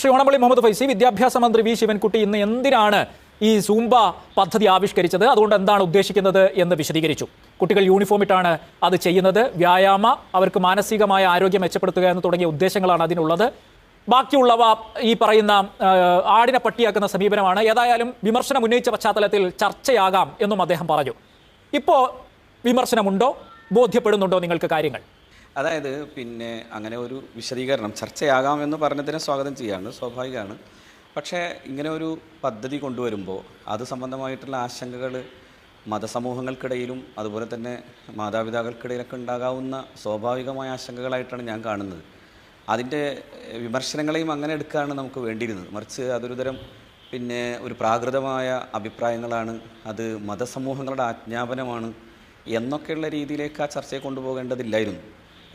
ശ്രീ ഓണമള്ളി മുഹമ്മദ് ഫൈസി വിദ്യാഭ്യാസ മന്ത്രി വി. ശിവൻകുട്ടി ഇന്ന് എന്തിനാണ് ഈ സൂംബ പദ്ധതി ആവിഷ്കരിച്ചത്? അതുകൊണ്ട് എന്താണ് ഉദ്ദേശിക്കുന്നത് എന്ന് വിശദീകരിച്ചു. കുട്ടികൾ യൂണിഫോം ഇട്ടാണ് അത് ചെയ്യുന്നത്. വ്യായാമ അവർക്ക് മാനസികമായ ആരോഗ്യം മെച്ചപ്പെടുത്തുക എന്ന് തുടങ്ങിയ ഉദ്ദേശങ്ങളാണ് അതിനുള്ളത്. ബാക്കിയുള്ളവ ഈ പറയുന്ന ആടിനെ പട്ടിയാക്കുന്ന സമീപനമാണ്. ഏതായാലും വിമർശനം ഉന്നയിച്ച പശ്ചാത്തലത്തിൽ ചർച്ചയാകാം എന്നും അദ്ദേഹം പറഞ്ഞു. ഇപ്പോൾ വിമർശനമുണ്ടോ? ബോധ്യപ്പെടുന്നുണ്ടോ നിങ്ങൾക്ക് കാര്യങ്ങൾ? അതായത് പിന്നെ അങ്ങനെ ഒരു വിശദീകരണം ചർച്ചയാകാമെന്ന് പറഞ്ഞതിനെ സ്വാഗതം ചെയ്യാണ് സ്വാഭാവികമാണ്. പക്ഷേ ഇങ്ങനെ ഒരു പദ്ധതി കൊണ്ടുവരുമ്പോൾ അത് സംബന്ധമായിട്ടുള്ള ആശങ്കകൾ മതസമൂഹങ്ങൾക്കിടയിലും അതുപോലെ തന്നെ മാതാപിതാക്കൾക്കിടയിലൊക്കെ ഉണ്ടാകാവുന്ന സ്വാഭാവികമായ ആശങ്കകളായിട്ടാണ് ഞാൻ കാണുന്നത്. അതിന്റെ വിമർശനങ്ങളെയും അങ്ങനെ എടുക്കുകയാണ് നമുക്ക് വേണ്ടിയിരുന്നത്. മറിച്ച് അതൊരു തരം പിന്നെ ഒരു പ്രാകൃതമായ അഭിപ്രായങ്ങളാണ് അത് മതസമൂഹങ്ങളുടെ ആജ്ഞാപനമാണ് എന്നൊക്കെയുള്ള രീതിയിലേക്ക് ആ ചർച്ചയെ കൊണ്ടുപോകേണ്ടതില്ലായിരുന്നു.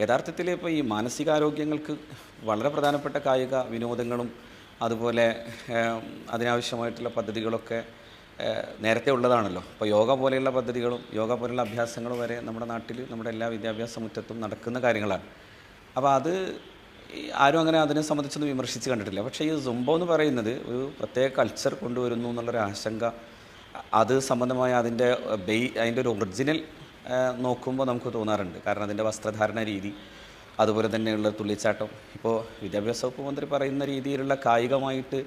യഥാർത്ഥത്തിൽ ഇപ്പോൾ ഈ മാനസികാരോഗ്യങ്ങൾക്ക് വളരെ പ്രധാനപ്പെട്ട കായിക വിനോദങ്ങളും അതുപോലെ അതിനാവശ്യമായിട്ടുള്ള പദ്ധതികളൊക്കെ നേരത്തെ ഉള്ളതാണല്ലോ. അപ്പോൾ യോഗ പോലെയുള്ള പദ്ധതികളും യോഗ പോലെയുള്ള അഭ്യാസങ്ങളും വരെ നമ്മുടെ നാട്ടിൽ നമ്മുടെ എല്ലാ വിദ്യാഭ്യാസ മുറ്റത്തും നടക്കുന്ന കാര്യങ്ങളാണ്. അപ്പോൾ അത് ആരും അങ്ങനെ അതിനെ സംബന്ധിച്ചൊന്നും വിമർശിച്ച് കണ്ടിട്ടില്ല. പക്ഷേ ഈ സുംബോ എന്ന് പറയുന്നത് ഒരു പ്രത്യേക കൾച്ചർ കൊണ്ടുവരുന്നു എന്നുള്ളൊരു ആശങ്ക അത് സംബന്ധമായ അതിന്റെ ബെയ് അതിന്റെ ഒരു ഒറിജിനൽ നോക്കുമ്പോൾ നമുക്ക് തോന്നാറുണ്ട്. കാരണം അതിന്റെ വസ്ത്രധാരണ രീതി അതുപോലെ തന്നെയുള്ള തുള്ളിച്ചാട്ടം. ഇപ്പോൾ വിദ്യാഭ്യാസ വകുപ്പ് മന്ത്രി പറയുന്ന രീതിയിലുള്ള കായികമായിട്ട്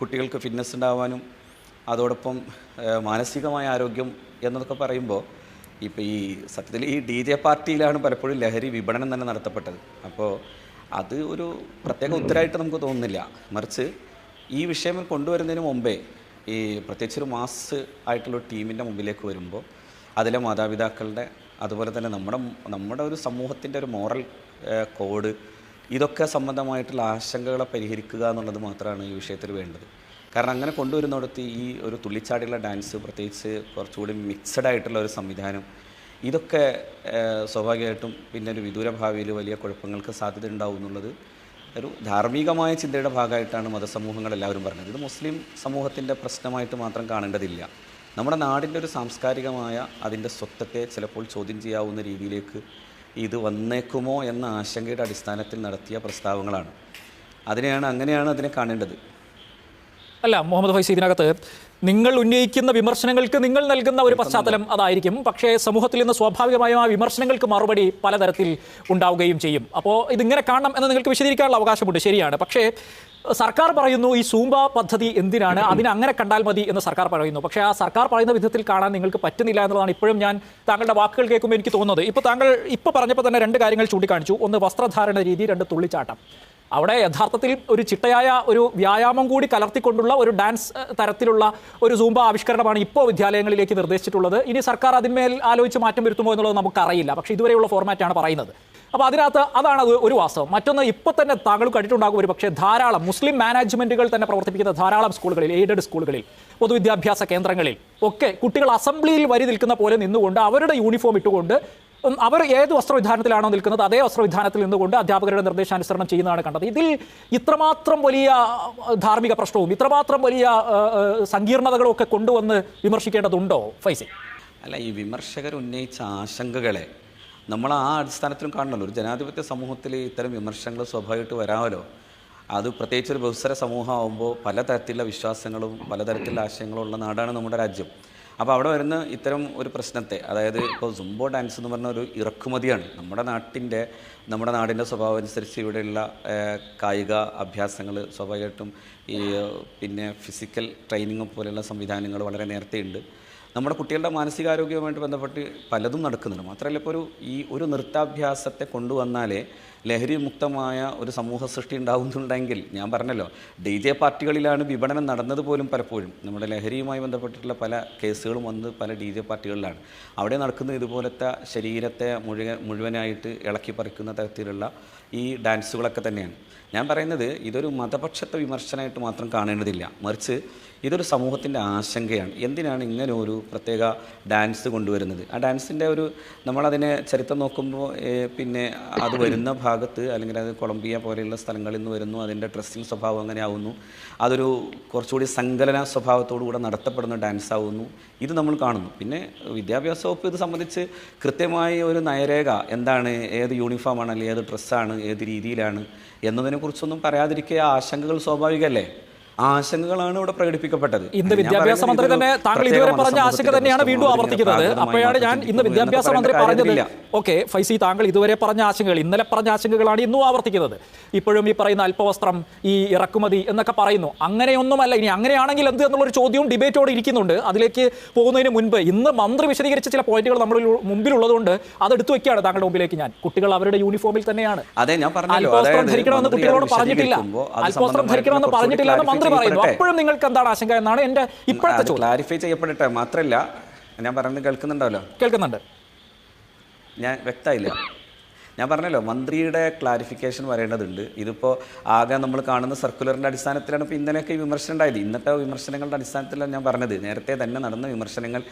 കുട്ടികൾക്ക് ഫിറ്റ്നസ് ഉണ്ടാവാനും അതോടൊപ്പം മാനസികമായ ആരോഗ്യം എന്നതൊക്കെ പറയുമ്പോൾ ഇപ്പോൾ ഈ സത്യത്തിൽ ഈ ഡി ജെ പാർട്ടിയിലാണ് പലപ്പോഴും ലഹരി വിപണനം തന്നെ നടത്തപ്പെട്ടത്. അപ്പോൾ അത് ഒരു പ്രത്യേക ഉത്തരമായിട്ട് നമുക്ക് തോന്നുന്നില്ല. മറിച്ച് ഈ വിഷയം കൊണ്ടുവരുന്നതിന് മുമ്പേ ഈ പ്രത്യേകിച്ച് ഒരു മാസ് ആയിട്ടുള്ള ടീമിന്റെ മുമ്പിലേക്ക് വരുമ്പോൾ അതിലെ മാതാപിതാക്കളുടെ അതുപോലെ തന്നെ നമ്മുടെ നമ്മുടെ ഒരു സമൂഹത്തിന്റെ ഒരു മോറൽ കോഡ് ഇതൊക്കെ സംബന്ധമായിട്ടുള്ള ആശങ്കകളെ പരിഹരിക്കുക എന്നുള്ളത് മാത്രമാണ് ഈ വിഷയത്തിൽ വേണ്ടത്. കാരണം അങ്ങനെ കൊണ്ടുവരുന്നിടത്ത് ഈ ഒരു തുള്ളിച്ചാടിയുള്ള ഡാൻസ് പ്രത്യേകിച്ച് കുറച്ചുകൂടി മിക്സഡ് ആയിട്ടുള്ള ഒരു സംവിധാനം ഇതൊക്കെ സ്വാഭാവികമായിട്ടും പിന്നെ ഒരു വിദൂര ഭാവിയിൽ വലിയ കുഴപ്പങ്ങൾക്ക് സാധ്യത ഉണ്ടാവും എന്നുള്ളത് ഒരു ധാർമ്മികമായ ചിന്തയുടെ ഭാഗമായിട്ടാണ് മതസമൂഹങ്ങളെല്ലാവരും പറഞ്ഞത്. ഇത് മുസ്ലിം സമൂഹത്തിന്റെ പ്രശ്നമായിട്ട് മാത്രം കാണേണ്ടതില്ല. നമ്മുടെ നാടിന്റെ ഒരു സാംസ്കാരികമായ അതിന്റെ സ്വത്വത്തെ ചിലപ്പോൾ ചോദ്യം ചെയ്യാവുന്ന രീതിയിലേക്ക് ഇത് വന്നേക്കുമോ എന്ന ആശങ്കയുടെ അടിസ്ഥാനത്തിൽ നടത്തിയ പ്രസ്താവങ്ങളാണ്. അതിനെയാണ് അങ്ങനെയാണ് അതിനെ കാണേണ്ടത്. അല്ല മുഹമ്മദ് ഫൈസി ഇതിനകത്ത് നിങ്ങൾ ഉന്നയിക്കുന്ന വിമർശനങ്ങൾക്ക് നിങ്ങൾ നൽകുന്ന ഒരു പശ്ചാത്തലം അതായിരിക്കും. പക്ഷേ സമൂഹത്തിൽ നിന്ന് സ്വാഭാവികമായും ആ വിമർശനങ്ങൾക്ക് മറുപടി പലതരത്തിൽ ഉണ്ടാവുകയും ചെയ്യും. അപ്പോൾ ഇതിങ്ങനെ കാണണം എന്ന് നിങ്ങൾക്ക് വിശദീകരിക്കാനുള്ള അവകാശമുണ്ട്. ശരിയാണ്. പക്ഷേ സർക്കാർ പറയുന്നു ഈ സൂംബ പദ്ധതി എന്തിനാണ്? അതിനെ അങ്ങനെ കണ്ടാൽ മതി എന്ന് സർക്കാർ പറയുന്നു. പക്ഷേ ആ സർക്കാർ പറയുന്ന വിധത്തിൽ കാണാൻ നിങ്ങൾക്ക് പറ്റുന്നില്ല എന്നുള്ളതാണ് ഇപ്പോഴും ഞാൻ താങ്കളുടെ വാക്കുകൾ കേൾക്കുമ്പോൾ എനിക്ക് തോന്നുന്നത്. ഇപ്പോൾ താങ്കൾ ഇപ്പോൾ പറഞ്ഞപ്പോൾ തന്നെ രണ്ട് കാര്യങ്ങൾ ചൂണ്ടിക്കാണിച്ചു. ഒന്ന് വസ്ത്രധാരണ രീതി രണ്ട് തുള്ളിച്ചാട്ടം. അവിടെ യഥാർത്ഥത്തിൽ ഒരു ചിട്ടയായ ഒരു വ്യായാമം കൂടി കലർത്തിക്കൊണ്ടുള്ള ഒരു ഡാൻസ് തരത്തിലുള്ള ഒരു സൂംബ ആവിഷ്കരണമാണ് ഇപ്പോൾ വിദ്യാലയങ്ങളിലേക്ക് നിർദ്ദേശിച്ചിട്ടുള്ളത്. ഇനി സർക്കാർ അതിന്മേൽ ആലോചിച്ച് മാറ്റം വരുത്തുമോ എന്നുള്ളത് നമുക്കറിയില്ല. പക്ഷേ ഇതുവരെയുള്ള ഫോർമാറ്റാണ് പറയുന്നത്. അപ്പോൾ അതിനകത്ത് അതാണ് അത് ഒരു വാസ്തവം. മറ്റൊന്ന് ഇപ്പൊ തന്നെ താങ്കൾ കണ്ടിട്ടുണ്ടാകും ഒരു പക്ഷേ ധാരാളം മുസ്ലിം മാനേജ്മെന്റുകൾ തന്നെ പ്രവർത്തിപ്പിക്കുന്ന ധാരാളം സ്കൂളുകളിൽ എയ്ഡഡ് സ്കൂളുകളിൽ പൊതുവിദ്യാഭ്യാസ കേന്ദ്രങ്ങളിൽ ഒക്കെ കുട്ടികൾ അസംബ്ലിയിൽ വരി നിൽക്കുന്ന പോലെ നിന്നുകൊണ്ട് അവരുടെ യൂണിഫോം ഇട്ടുകൊണ്ട് അവർ ഏത് വസ്ത്രവിധാനത്തിലാണോ നിൽക്കുന്നത് അതേ വസ്ത്രവിധാനത്തിൽ നിന്നുകൊണ്ട് അധ്യാപകരുടെ നിർദ്ദേശാനുസരണം ചെയ്യുന്നതാണ് കണ്ടത്. ഇതിൽ ഇത്രമാത്രം വലിയ ധാർമ്മിക പ്രശ്നവും ഇത്രമാത്രം വലിയ സങ്കീർണതകളും ഒക്കെ കൊണ്ടുവന്ന് വിമർശിക്കേണ്ടതുണ്ടോ ഫൈസി? അല്ല ഈ വിമർശകർ ഉന്നയിച്ച ആശങ്കകളെ നമ്മൾ ആ അടിസ്ഥാനത്തിലും കാണണമല്ലോ ഒരു ജനാധിപത്യ സമൂഹത്തിൽ ഇത്തരം വിമർശനങ്ങൾ സ്വാഭാവികമായിട്ട് വരാമല്ലോ. അത് പ്രത്യേകിച്ച് ഒരു ബഹുസര സമൂഹമാകുമ്പോൾ പലതരത്തിലുള്ള വിശ്വാസങ്ങളും പലതരത്തിലുള്ള ആശയങ്ങളും ഉള്ള നാടാണ് നമ്മുടെ രാജ്യം. അപ്പോൾ അവിടെ വരുന്ന ഇത്തരം ഒരു പ്രശ്നത്തെ അതായത് ഇപ്പോൾ സുംബോ ഡാൻസ് എന്ന് പറഞ്ഞ ഒരു ഇറക്കുമതിയാണ്. നമ്മുടെ നാട്ടിന്റെ നമ്മുടെ നാടിന്റെ സ്വഭാവം അനുസരിച്ച് ഇവിടെയുള്ള കായിക അഭ്യാസങ്ങൾ സ്വാഭാവികമായിട്ടും ഈ പിന്നെ ഫിസിക്കൽ ട്രെയിനിങ് പോലെയുള്ള സംവിധാനങ്ങൾ വളരെ നേരത്തെ ഉണ്ട് നമ്മുടെ കുട്ടികളുടെ മാനസികാരോഗ്യവുമായിട്ട് ബന്ധപ്പെട്ട് പലതും നടക്കുന്നുണ്ട്. മാത്രമല്ല ഇപ്പോൾ ഒരു ഈ ഒരു നൃത്താഭ്യാസത്തെ കൊണ്ടുവന്നാലേ ലഹരി മുക്തമായ ഒരു സമൂഹ സൃഷ്ടി ഉണ്ടാകുന്നുണ്ടെങ്കിൽ ഞാൻ പറഞ്ഞല്ലോ ഡി ജെ പാർട്ടികളിലാണ് വിപണനം നടന്നത് പോലും പലപ്പോഴും. നമ്മുടെ ലഹരിയുമായി ബന്ധപ്പെട്ടിട്ടുള്ള പല കേസുകളും വന്ന് പല ഡി ജെ പാർട്ടികളിലാണ്. അവിടെ നടക്കുന്ന ഇതുപോലത്തെ ശരീരത്തെ മുഴുവൻ മുഴുവനായിട്ട് ഇളക്കി പറിക്കുന്ന തരത്തിലുള്ള ഈ ഡാൻസുകളൊക്കെ തന്നെയാണ്. ഞാൻ പറയുന്നത് ഇതൊരു മതപക്ഷത്തെ വിമർശനമായിട്ട് മാത്രം കാണേണ്ടതില്ല. മറിച്ച് ഇതൊരു സമൂഹത്തിന്റെ ആശങ്കയാണ്. എന്തിനാണ് ഇങ്ങനെ ഒരു പ്രത്യേക ഡാൻസ് കൊണ്ടുവരുന്നത്? ആ ഡാൻസിന്റെ ഒരു നമ്മളതിനെ ചരിത്രം നോക്കുമ്പോൾ പിന്നെ അത് വരുന്ന ഭാഗത്ത് അല്ലെങ്കിൽ അത് കൊളംബിയ പോലെയുള്ള സ്ഥലങ്ങളിൽ നിന്ന് വരുന്നു. അതിന്റെ ഡ്രസ്സിങ് സ്വഭാവം അങ്ങനെ ആവുന്നു. അതൊരു കുറച്ചുകൂടി സങ്കലന സ്വഭാവത്തോടു കൂടെ നടത്തപ്പെടുന്ന ഡാൻസ് ആവുന്നു. ഇത് നമ്മൾ കാണുന്നു. പിന്നെ വിദ്യാഭ്യാസ വകുപ്പ് ഇത് സംബന്ധിച്ച് കൃത്യമായ ഒരു നയരേഖ എന്താണ് ഏത് യൂണിഫോമാണ് അല്ലെങ്കിൽ ഏത് ഡ്രസ്സാണ് ഏത് രീതിയിലാണ് എന്നതിനെക്കുറിച്ചൊന്നും പറയാതിരിക്കുക ആശങ്കകൾ സ്വാഭാവികമല്ലേ? ആശങ്കകളാണ് ഇവിടെ പ്രകടിപ്പിക്കപ്പെട്ടത്. ഇന്ന് വിദ്യാഭ്യാസ മന്ത്രി തന്നെ താങ്കൾ ഇതുവരെ പറഞ്ഞ ആശങ്ക തന്നെയാണ് വീണ്ടും ആവർത്തിക്കുന്നത്. അപ്പോഴാണ് ഞാൻ ഇന്ന് വിദ്യാഭ്യാസ മന്ത്രി പറഞ്ഞത് ഓക്കെ ഫൈസി താങ്കൾ ഇതുവരെ പറഞ്ഞ ആശങ്കകൾ ഇന്നലെ പറഞ്ഞ ആശങ്കകളാണ് ഇന്നും ആവർത്തിക്കുന്നത്. ഇപ്പോഴും ഈ പറയുന്ന അല്പവസ്ത്രം ഈ ഇറക്കുമതി എന്നൊക്കെ പറയുന്നു. അങ്ങനെയൊന്നുമല്ല ഇനി അങ്ങനെയാണെങ്കിൽ എന്ത് എന്നുള്ളൊരു ചോദ്യവും ഡിബേറ്റോടെ ഇരിക്കുന്നുണ്ട്. അതിലേക്ക് പോകുന്നതിന് മുൻപ് ഇന്ന് മന്ത്രി വിശദീകരിച്ച ചില പോയിന്റുകൾ നമ്മുടെ മുമ്പിലുള്ളതുകൊണ്ട് അത് എടുത്തു വെക്കുകയാണ് താങ്കളുടെ മുമ്പിലേക്ക് ഞാൻ. കുട്ടികൾ അവരുടെ യൂണിഫോമിൽ തന്നെയാണ്. അതെ ഞാൻ അല്പവസ്ത്രം ധരിക്കണമെന്ന് കുട്ടികളോട് പറഞ്ഞിട്ടില്ല. അല്പവസ്ത്രം ധരിക്കണമെന്ന് പറഞ്ഞിട്ടില്ല എന്ന് മന്ത്രി പറയുന്നു. അപ്പോഴും നിങ്ങൾക്ക് എന്താണ് ആശങ്ക എന്നാണ് എന്റെ ഇപ്പോഴത്തെ ചോദ്യം. ക്ലാരിഫൈ ചെയ്യപ്പെടട്ടെ. മാത്രമല്ല ഞാൻ പറയുന്നത് കേൾക്കുന്നുണ്ടാവല്ലോ കേൾക്കുന്നുണ്ട്. ഞാൻ വ്യക്തമായില്ല? ഞാൻ പറഞ്ഞല്ലോ മന്ത്രിയുടെ ക്ലാരിഫിക്കേഷൻ വരേണ്ടതുണ്ട് ഇതിപ്പോൾ ആകെ നമ്മൾ കാണുന്ന സർക്കുലറിന്റെ അടിസ്ഥാനത്തിലാണ് ഇപ്പോൾ ഇന്നലെയൊക്കെ വിമർശനം ഉണ്ടായത്. ഇന്നത്തെ വിമർശനങ്ങളുടെ അടിസ്ഥാനത്തിലാണ് ഞാൻ പറഞ്ഞത്. നേരത്തെ തന്നെ നടന്ന വിമർശനങ്ങൾ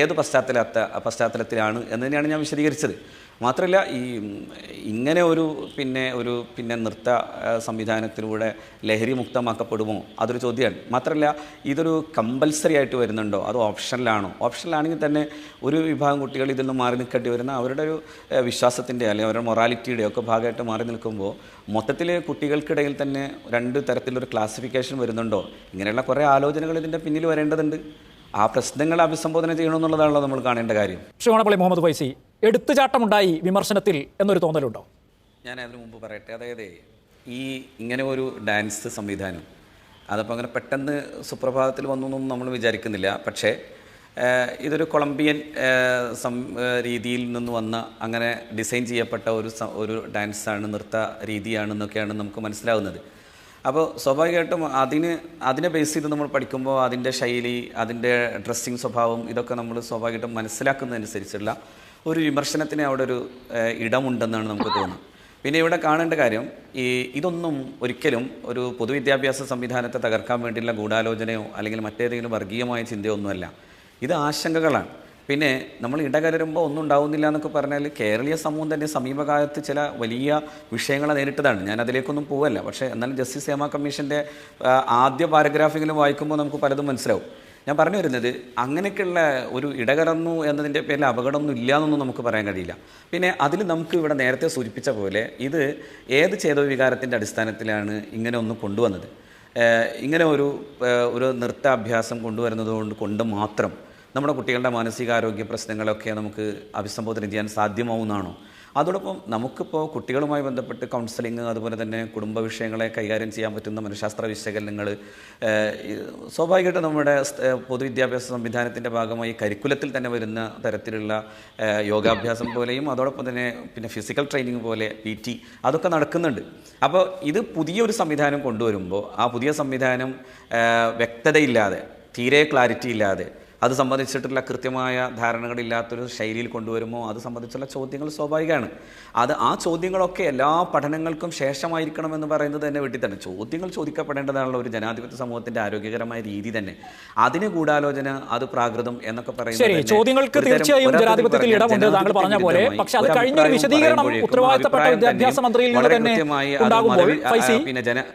ഏത് പശ്ചാത്തലത്തെ പശ്ചാത്തലത്തിലാണ് എന്ന് തന്നെയാണ് ഞാൻ വിശദീകരിച്ചത്. മാത്രമല്ല ഈ ഇങ്ങനെ ഒരു പിന്നെ ഒരു പിന്നെ നൃത്ത സംവിധാനത്തിലൂടെ ലഹരി മുക്തമാക്കപ്പെടുമോ? അതൊരു ചോദ്യമാണ്. മാത്രമല്ല ഇതൊരു കമ്പൽസറി ആയിട്ട് വരുന്നുണ്ടോ? അത് ഓപ്ഷനിലാണോ ഓപ്ഷനിലാണെങ്കിൽ തന്നെ ഒരു വിഭാഗം കുട്ടികൾ ഇതിൽ നിന്ന് മാറി നിൽക്കേണ്ടി വരുന്ന അവരുടെ ഒരു വിശ്വാസത്തിന്റെ അല്ലെങ്കിൽ അവരുടെ മൊറാലിറ്റിയുടെ ഒക്കെ ഭാഗമായിട്ട് മാറി നിൽക്കുമ്പോൾ മൊത്തത്തിൽ കുട്ടികൾക്കിടയിൽ തന്നെ രണ്ട് തരത്തിലൊരു ക്ലാസിഫിക്കേഷൻ വരുന്നുണ്ടോ? ഇങ്ങനെയുള്ള കുറേ ആലോചനകൾ ഇതിന്റെ പിന്നിൽ വരേണ്ടതുണ്ട്. ആ പ്രശ്നങ്ങൾ അഭിസംബോധന ചെയ്യണമെന്നുള്ളതാണല്ലോ നമ്മൾ കാണേണ്ട കാര്യം. ശ്രീ ഓണപ്പള്ളി മുഹമ്മദ് ഫൈസി എടുത്തുചാട്ടമുണ്ടായി വിമർശനത്തിൽ എന്നൊരു തോന്നലുണ്ടോ? ഞാൻ അതിന് മുമ്പ് പറയട്ടെ. അതായത് ഈ ഇങ്ങനെ ഒരു ഡാൻസ് സംവിധാനം അതപ്പോൾ അങ്ങനെ പെട്ടെന്ന് സുപ്രഭാതത്തിൽ വന്നു എന്നൊന്നും നമ്മൾ വിചാരിക്കുന്നില്ല. പക്ഷേ ഇതൊരു കൊളംബിയൻ സം രീതിയിൽ നിന്ന് വന്ന അങ്ങനെ ഡിസൈൻ ചെയ്യപ്പെട്ട ഒരു ഒരു ഡാൻസാണ് നൃത്ത രീതിയാണെന്നൊക്കെയാണ് നമുക്ക് മനസ്സിലാവുന്നത്. അപ്പോൾ സ്വാഭാവികമായിട്ടും അതിന് അതിനെ ബേസ് ചെയ്ത് നമ്മൾ പഠിക്കുമ്പോൾ അതിന്റെ ശൈലി അതിന്റെ ഡ്രസ്സിങ് സ്വഭാവം ഇതൊക്കെ നമ്മൾ സ്വാഭാവികമായിട്ടും മനസ്സിലാക്കുന്നതനുസരിച്ചുള്ള ഒരു വിമർശനത്തിന് അവിടെ ഒരു ഇടമുണ്ടെന്നാണ് നമുക്ക് തോന്നുന്നത്. പിന്നെ ഇവിടെ കാണേണ്ട കാര്യം ഈ ഇതൊന്നും ഒരിക്കലും ഒരു പൊതുവിദ്യാഭ്യാസ സംവിധാനത്തെ തകർക്കാൻ വേണ്ടിയുള്ള ഗൂഢാലോചനയോ അല്ലെങ്കിൽ മറ്റേതെങ്കിലും വർഗീയമായ ചിന്തയോ ഒന്നുമല്ല. ഇത് ആശങ്കകളാണ്. പിന്നെ നമ്മൾ ഇടകലരുമ്പോൾ ഒന്നും ഉണ്ടാവുന്നില്ല എന്നൊക്കെ പറഞ്ഞാൽ കേരളീയ സമൂഹം തന്നെ സമീപകാലത്ത് ചില വലിയ വിഷയങ്ങളെ നേരിട്ടതാണ്. ഞാൻ അതിലേക്കൊന്നും പോവല്ല. പക്ഷേ എന്നാലും ജസ്റ്റിസ് ഹേമ കമ്മീഷന്റെ ആദ്യ പാരഗ്രാഫെങ്കിലും വായിക്കുമ്പോൾ നമുക്ക് പലതും മനസ്സിലാവും. ഞാൻ പറഞ്ഞു വരുന്നത് അങ്ങനെയൊക്കെയുള്ള ഒരു ഇടകലർന്നു എന്നതിന്റെ പേരിൽ അപകടമൊന്നും ഇല്ല എന്നൊന്നും നമുക്ക് പറയാൻ കഴിയില്ല. പിന്നെ അതിൽ നമുക്ക് ഇവിടെ നേരത്തെ സൂചിപ്പിച്ച പോലെ ഇത് ഏത് ചേതോ വികാരത്തിന്റെ അടിസ്ഥാനത്തിലാണ് ഇങ്ങനെ ഒന്ന് കൊണ്ടുവന്നത്? ഇങ്ങനെ ഒരു ഒരു നൃത്താഭ്യാസം കൊണ്ടുവരുന്നത് കൊണ്ട് കൊണ്ട് മാത്രം നമ്മുടെ കുട്ടികളുടെ മാനസികാരോഗ്യ പ്രശ്നങ്ങളൊക്കെ നമുക്ക് അഭിസംബോധന ചെയ്യാൻ സാധ്യമാവുന്നതാണോ? അതോടൊപ്പം നമുക്കിപ്പോൾ കുട്ടികളുമായി ബന്ധപ്പെട്ട് കൗൺസിലിംഗ് അതുപോലെ തന്നെ കുടുംബ വിഷയങ്ങളെ കൈകാര്യം ചെയ്യാൻ പറ്റുന്ന മനഃശാസ്ത്ര വിശകലനങ്ങൾ സ്വാഭാവികമായിട്ടും നമ്മുടെ പൊതുവിദ്യാഭ്യാസ സംവിധാനത്തിന്റെ ഭാഗമായി കരിക്കുലത്തിൽ തന്നെ വരുന്ന തരത്തിലുള്ള യോഗാഭ്യാസം പോലെയും അതോടൊപ്പം തന്നെ പിന്നെ ഫിസിക്കൽ ട്രെയിനിങ് പോലെ പി ടി അതൊക്കെ നടക്കുന്നുണ്ട്. അപ്പോൾ ഇത് പുതിയൊരു സംവിധാനം കൊണ്ടുവരുമ്പോൾ ആ പുതിയ സംവിധാനം വ്യക്തതയില്ലാതെ തീരെ ക്ലാരിറ്റി ഇല്ലാതെ അത് സംബന്ധിച്ചിട്ടുള്ള കൃത്യമായ ധാരണകളില്ലാത്തൊരു ശൈലിയിൽ കൊണ്ടുവരുമോ? അത് സംബന്ധിച്ചുള്ള ചോദ്യങ്ങൾ സ്വാഭാവികമാണ്. അത് ആ ചോദ്യങ്ങളൊക്കെ എല്ലാ പഠനങ്ങൾക്കും ശേഷമായിരിക്കണം എന്ന് പറയുന്നത് തന്നെ വീട്ടിൽ തന്നെ. ചോദ്യങ്ങൾ ചോദിക്കപ്പെടേണ്ടതാണല്ലോ ഒരു ജനാധിപത്യ സമൂഹത്തിന്റെ ആരോഗ്യകരമായ രീതി തന്നെ. അതിന് ഗൂഢാലോചന അത് പ്രാകൃതം എന്നൊക്കെ പറയുന്നത് ചോദ്യങ്ങൾക്ക് തീർച്ചയായും ജനാധിപത്യത്തിൽ ഇടമുണ്ട് താങ്കൾ പറഞ്ഞ പോലെ. ജനാധിപത്യ പക്ഷെ അത് ഒരു കഴിഞ്ഞൊരു വിശദീകരണം ഉത്തരവാദിത്തപ്പെട്ട വിദ്യാഭ്യാസ മന്ത്രിയിൽ നിന്ന് തന്നെ ഉണ്ടാകുമ്പോൾ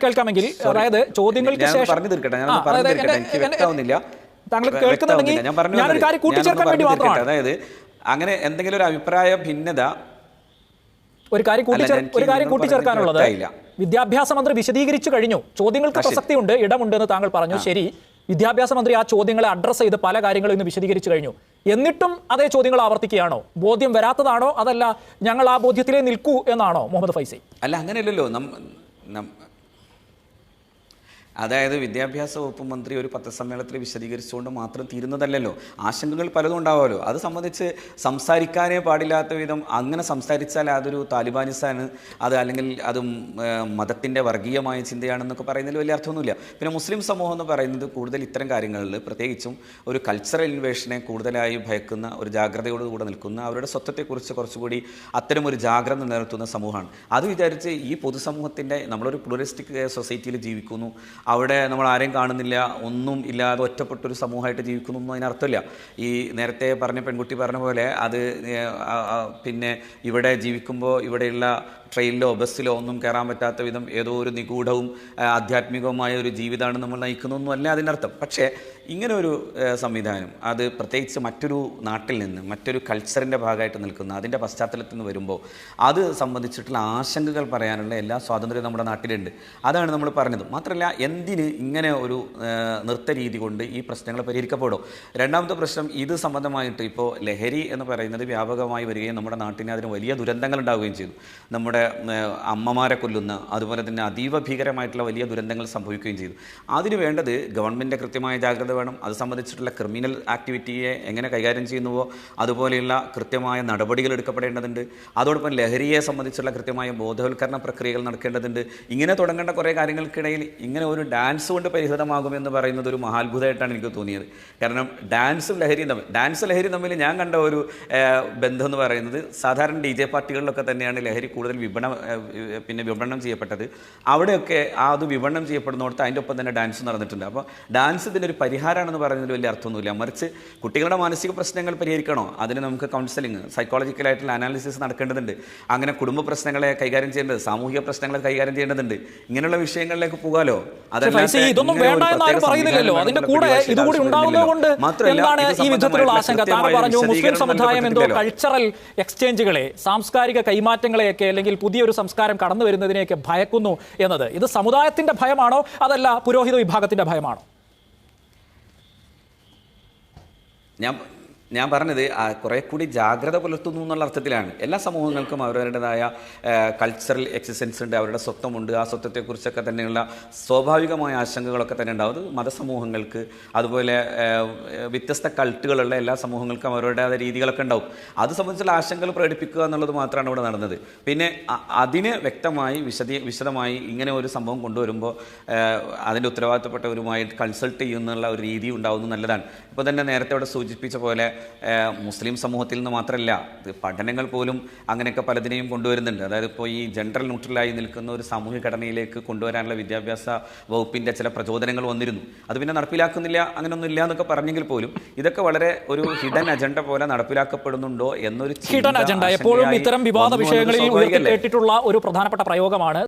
കേൾക്കാമെങ്കിൽ അതായത് ചോദ്യങ്ങൾക്ക് ശേഷം പറഞ്ഞു തീർക്കട്ടെ ഞാൻ പറഞ്ഞു തീർക്കട്ടെ എനിക്ക് വ്യക്തമാവുന്നില്ല. താങ്കൾ വ്യ- കേൾക്കുന്നുണ്ടെങ്കിൽ ഞാനൊരു. കാര്യം കൂട്ടിച്ചേർക്കാൻ വേണ്ടി മാത്രമാണ്. അതായത് അങ്ങനെ എന്തെങ്കിലും ഒരു അഭിപ്രായ ഭിന്നത ഒരു കാര്യം കൂട്ടിച്ചേർ ഒരു കാര്യം കൂട്ടിച്ചേർക്കാനുള്ളത് വിദ്യാഭ്യാസ മന്ത്രി വിശദീകരിച്ചു കഴിഞ്ഞു. ചോദ്യങ്ങൾക്ക് പ്രസക്തി ഉണ്ട് പ്രസക്തിയുണ്ട് ഇടമുണ്ട് എന്ന് താങ്കൾ പറഞ്ഞു. ശരി. വിദ്യാഭ്യാസ മന്ത്രി ആ ചോദ്യങ്ങളെ അഡ്രസ്സ് ചെയ്ത് പല കാര്യങ്ങളും ഇന്ന് വിശദീകരിച്ചു കഴിഞ്ഞു. എന്നിട്ടും അതേ ചോദ്യങ്ങൾ ആവർത്തിക്കുകയാണോ? ബോധ്യം വരാത്തതാണോ? അതല്ല ഞങ്ങൾ ആ ബോധ്യത്തിലേ നിൽക്കൂ എന്നാണോ മുഹമ്മദ് ഫൈസി? അല്ല അങ്ങനെയല്ലല്ലോ. അതായത് വിദ്യാഭ്യാസ വകുപ്പ് മന്ത്രി ഒരു പത്രസമ്മേളനത്തിൽ വിശദീകരിച്ചുകൊണ്ട് മാത്രം തീരുന്നതല്ലല്ലോ. ആശങ്കകൾ പലതും ഉണ്ടാവുമല്ലോ. അത് സംബന്ധിച്ച് സംസാരിക്കാനേ പാടില്ലാത്ത വിധം അങ്ങനെ സംസാരിച്ചാൽ അതൊരു താലിബാനിസാണ്. അത് അല്ലെങ്കിൽ അതും മതത്തിന്റെ വർഗീയമായ ചിന്തയാണെന്നൊക്കെ പറയുന്നതിൽ വലിയ അർത്ഥമൊന്നുമില്ല. പിന്നെ മുസ്ലിം സമൂഹം എന്ന് പറയുന്നത് കൂടുതൽ ഇത്തരം കാര്യങ്ങളിൽ പ്രത്യേകിച്ചും ഒരു കൾച്ചറൽ ഇൻവേഷനെ കൂടുതലായി ഭയക്കുന്ന ഒരു ജാഗ്രതയോടുകൂടെ നിൽക്കുന്ന അവരുടെ സ്വത്വത്തെക്കുറിച്ച് കുറച്ചുകൂടി അത്തരം ഒരു ജാഗ്രത നിലനിർത്തുന്ന സമൂഹമാണ്. അത് വിചാരിച്ച് ഈ പൊതുസമൂഹത്തിന്റെ നമ്മളൊരു പ്ലൂറിസ്റ്റിക് സൊസൈറ്റിയിൽ ജീവിക്കുന്നു. അവിടെ നമ്മൾ ആരെയും കാണുന്നില്ല ഒന്നും ഇല്ലാതെ ഒറ്റപ്പെട്ടൊരു സമൂഹമായിട്ട് ജീവിക്കുന്നു എന്നൊന്നും അതിനർത്ഥമില്ല ഈ നേരത്തെ പറഞ്ഞ പെൺകുട്ടി പറഞ്ഞ പോലെ അത് പിന്നെ ഇവിടെ ജീവിക്കുമ്പോൾ ഇവിടെയുള്ള ട്രെയിനിലോ ബസ്സിലോ ഒന്നും കയറാൻ പറ്റാത്ത വിധം ഏതോ ഒരു നിഗൂഢവും ആധ്യാത്മികവുമായ ഒരു ജീവിതമാണ് നമ്മൾ നയിക്കുന്നൊന്നും അല്ല അതിനർത്ഥം പക്ഷേ ഇങ്ങനെ ഒരു സംവിധാനം അത് പ്രത്യേകിച്ച് മറ്റൊരു നാട്ടിൽ നിന്ന് മറ്റൊരു കൾച്ചറിന്റെ ഭാഗമായിട്ട് നിൽക്കുന്ന അതിന്റെ പശ്ചാത്തലത്തിൽ നിന്ന് വരുമ്പോൾ അത് സംബന്ധിച്ചിട്ടുള്ള ആശങ്കകൾ പറയാനുള്ള എല്ലാ സ്വാതന്ത്ര്യവും നമ്മുടെ നാട്ടിലുണ്ട്. അതാണ് നമ്മൾ പറഞ്ഞത്. മാത്രമല്ല എന്തിന് ഇങ്ങനെ ഒരു നൃത്ത രീതി കൊണ്ട് ഈ പ്രശ്നങ്ങൾ പരിഹരിക്കപ്പെടും? രണ്ടാമത്തെ പ്രശ്നം ഇത് സംബന്ധമായിട്ട് ഇപ്പോൾ ലഹരി എന്ന് പറയുന്നത് വ്യാപകമായി വരികയും നമ്മുടെ നാട്ടിന് അതിന് വലിയ ദുരന്തങ്ങൾ ഉണ്ടാവുകയും ചെയ്തു. നമ്മുടെ അമ്മമാരെ കൊല്ലുന്ന അതുപോലെ തന്നെ അതീവ ഭീകരമായിട്ടുള്ള വലിയ ദുരന്തങ്ങൾ സംഭവിക്കുകയും ചെയ്തു. അതിന് വേണ്ടത് ഗവൺമെന്റ് കൃത്യമായ ജാഗ്രത വേണം. അത് സംബന്ധിച്ചിട്ടുള്ള ക്രിമിനൽ ആക്ടിവിറ്റിയെ എങ്ങനെ കൈകാര്യം ചെയ്യുന്നുവോ അതുപോലെയുള്ള കൃത്യമായ നടപടികൾ എടുക്കപ്പെടേണ്ടതുണ്ട്. അതോടൊപ്പം ലഹരിയെ സംബന്ധിച്ചുള്ള കൃത്യമായ ബോധവൽക്കരണ പ്രക്രിയകൾ നടക്കേണ്ടതുണ്ട്. ഇങ്ങനെ തുടങ്ങേണ്ട കുറേ കാര്യങ്ങൾക്കിടയിൽ ഇങ്ങനെ ഒരു ഡാൻസ് കൊണ്ട് പരിഹൃതമാകുമെന്ന് പറയുന്നത് ഒരു മഹാത്ഭുതമായിട്ടാണ് എനിക്ക് തോന്നിയത്. കാരണം ഡാൻസും ലഹരിയും തമ്മിൽ ഡാൻസ് ലഹരി തമ്മിൽ ഞാൻ കണ്ട ഒരു ബന്ധം എന്ന് പറയുന്നത് സാധാരണ ഡി ജെ പാർട്ടികളിലൊക്കെ തന്നെയാണ് ലഹരി കൂടുതൽ വിപണ പിന്നെ വിപണനം ചെയ്യപ്പെട്ടത്. അവിടെയൊക്കെ ആ അത് വിപണനം ചെയ്യപ്പെടുന്നിടത്ത് അതിന്റെ ഒപ്പം തന്നെ ഡാൻസ് നടന്നിട്ടുണ്ട്. അപ്പോൾ ഡാൻസ് ഇതിനൊരു പരിഹാരമാണെന്ന് പറയുന്നതിൽ വലിയ അർത്ഥമൊന്നുമില്ല. മറിച്ച് കുട്ടികളുടെ മാനസിക പ്രശ്നങ്ങൾ പരിഹരിക്കണോ? അതിന് നമുക്ക് കൗൺസിലിംഗ് സൈക്കോളജിക്കലായിട്ടുള്ള അനാലിസിസ് നടക്കേണ്ടതുണ്ട്. അങ്ങനെ കുടുംബ പ്രശ്നങ്ങളെ കൈകാര്യം ചെയ്യേണ്ടത് സാമൂഹിക പ്രശ്നങ്ങളെ കൈകാര്യം ചെയ്യേണ്ടതുണ്ട്. ഇങ്ങനെയുള്ള വിഷയങ്ങളിലേക്ക് പോകാലോ? ഇതൊന്നും വേണ്ട എന്ന് ആരും പറയുന്നില്ലല്ലോ. അതിന്റെ കൂടെ പിടിവാശിയുടെ ഇതുകൂടി ആവശ്യം ഉണ്ടാവുന്നത് കൊണ്ട് എന്താണ് ഈ വിധത്തിലുള്ള സംബന്ധമായിട്ടുള്ള ആശങ്ക? താങ്കൾ പറഞ്ഞു മുസ്ലിം സമുദായം എന്തോ. കൾച്ചറൽ എക്സ്ചേഞ്ചുകളെ സാംസ്കാരിക കൈമാറ്റങ്ങളെയൊക്കെ അല്ലെങ്കിൽ പുതിയൊരു സംസ്കാരം കടന്നു വരുന്നതിനെയൊക്കെ ഭയക്കുന്നു എന്നത്. ഇത് സമുദായത്തിന്റെ ഭയമാണോ? അതല്ല പുരോഹിത വിഭാഗത്തിന്റെ ഭയമാണോ? ഞാൻ ഞാൻ പറഞ്ഞത് കുറേ കൂടി ജാഗ്രത പുലർത്തുന്നു എന്നുള്ള അർത്ഥത്തിലാണ്. എല്ലാ സമൂഹങ്ങൾക്കും അവരവരുടേതായ കൾച്ചറൽ എക്സിസ്റ്റൻസ് ഉണ്ട് അവരുടെ സ്വത്വമുണ്ട്. ആ സ്വത്വത്തെക്കുറിച്ചൊക്കെ തന്നെയുള്ള സ്വാഭാവികമായ ആശങ്കകളൊക്കെ തന്നെ ഉണ്ടാവും. അത് മതസമൂഹങ്ങൾക്ക് അതുപോലെ വ്യത്യസ്ത കൾട്ടുകളുള്ള എല്ലാ സമൂഹങ്ങൾക്കും അവരുടേതായ രീതികളൊക്കെ ഉണ്ടാവും. അത് സംബന്ധിച്ചുള്ള ആശങ്കകൾ പ്രകടിപ്പിക്കുക എന്നുള്ളത് മാത്രമാണ് ഇവിടെ നടന്നത്. പിന്നെ അതിന് വ്യക്തമായി വിശദീ വിശദമായി ഇങ്ങനെ ഒരു സംഭവം കൊണ്ടുവരുമ്പോൾ അതിന്റെ ഉത്തരവാദിത്തപ്പെട്ടവരുമായി കൺസൾട്ട് ചെയ്യുന്നുള്ള ഒരു രീതി ഉണ്ടാവുന്നത് നല്ലതാണ്. ഇപ്പോൾ തന്നെ നേരത്തെ ഇവിടെ സൂചിപ്പിച്ച പോലെ മുസ്ലിം സമൂഹത്തിൽ നിന്ന് മാത്രമല്ല ഇത് പഠനങ്ങൾ പോലും അങ്ങനെയൊക്കെ പലതിനെയും കൊണ്ടുവരുന്നുണ്ട്. അതായത് ഇപ്പോൾ ഈ ജനറൽ ന്യൂട്രലായി നിൽക്കുന്ന ഒരു സാമൂഹ്യ ഘടനയിലേക്ക് കൊണ്ടുവരാനുള്ള വിദ്യാഭ്യാസ വകുപ്പിന്റെ ചില പ്രചോദനങ്ങൾ വന്നിരുന്നു. അത് പിന്നെ നടപ്പിലാക്കുന്നില്ല അങ്ങനെയൊന്നും ഇല്ല എന്നൊക്കെ പറഞ്ഞെങ്കിൽ പോലും ഇതൊക്കെ വളരെ ഒരു ഹിഡൻ അജണ്ട പോലെ നടപ്പിലാക്കപ്പെടുന്നുണ്ടോ എന്നൊരു ഹിഡൻ അജണ്ട എപ്പോഴും ഇത്തരം വിവാദ വിഷയങ്ങളിൽ കേട്ടിട്ടുള്ള ഒരു പ്രധാനപ്പെട്ട പ്രയോഗമാണ്